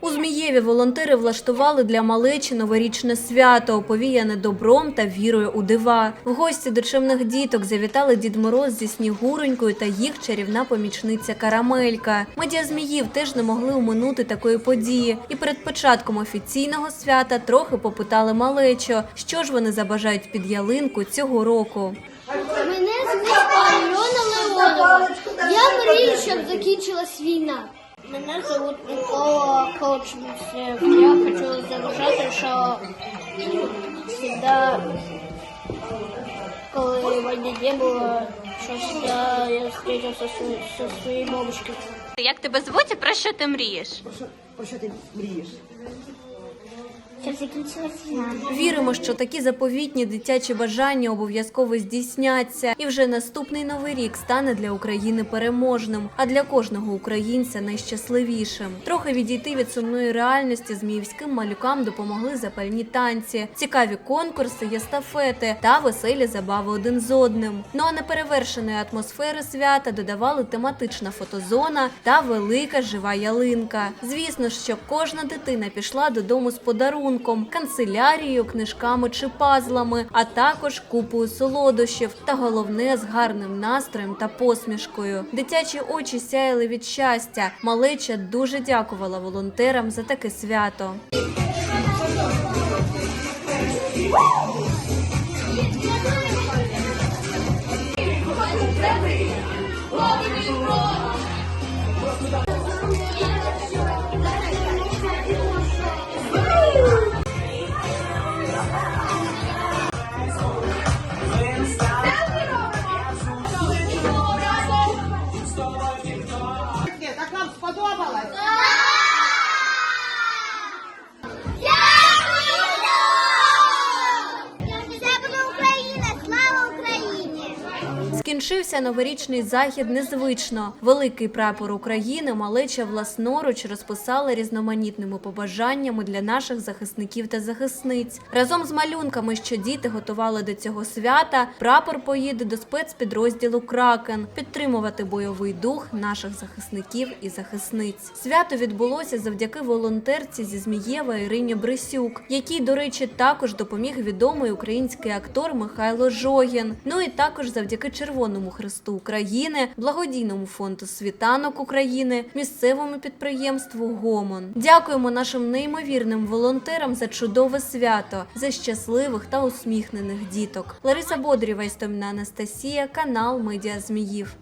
У Змієві волонтери влаштували для малечі новорічне свято, оповіяне добром та вірою у дива. В гості до чемних діток завітали Дід Мороз зі Снігуронькою та їх чарівна помічниця Карамелька. Медіа Зміїв теж не могли уминути такої події. І перед початком офіційного свята трохи попитали малечо, що ж вони забажають під ялинку цього року. Мене звуть Альона Леонова. Я мрію, щоб закінчилась війна. Мене зовут Микола Колченцев. Я хочу заважати, що завжди, коли війни не було, щось я, я зустрічався зі своєю бабушкою. Як тебе звуть і про що ти мрієш? Про що, Про що ти мрієш? Щоб закінчилась війна. Віримо, що такі заповітні дитячі бажання обов'язково здійсняться, і вже наступний новий рік стане для України переможним, а для кожного українця найщасливішим. Трохи відійти від сумної реальності зміївським малюкам допомогли запальні танці, цікаві конкурси, естафети та веселі забави один з одним. Ну а неперевершеної атмосфери свята додавали тематична фотозона та велика жива ялинка. Звісно, що кожна дитина пішла додому з подарунком, канцелярією, книжками чи пазлами, а також купою солодощів та головне з гарним настроєм та посмішкою. Дитячі очі сяяли від щастя. Малеча дуже дякувала волонтерам за таке свято. Ні, baba. Скінчився новорічний захід незвично. Великий прапор України малеча власноруч розписала різноманітними побажаннями для наших захисників та захисниць. Разом з малюнками, що діти готували до цього свята, прапор поїде до спецпідрозділу Кракен підтримувати бойовий дух наших захисників і захисниць. Свято відбулося завдяки волонтерці зі Змієва Ірині Брисюк, якій, до речі, також допоміг відомий український актор Михайло Жогін. Ну і також завдяки Червоному Хресту України, благодійному фонду Світанок України, місцевому підприємству Гомон. Дякуємо нашим неймовірним волонтерам за чудове свято, за щасливих та усміхнених діток. Лариса Бодрєва, істомна Анастасія, канал Медіа Зміїв.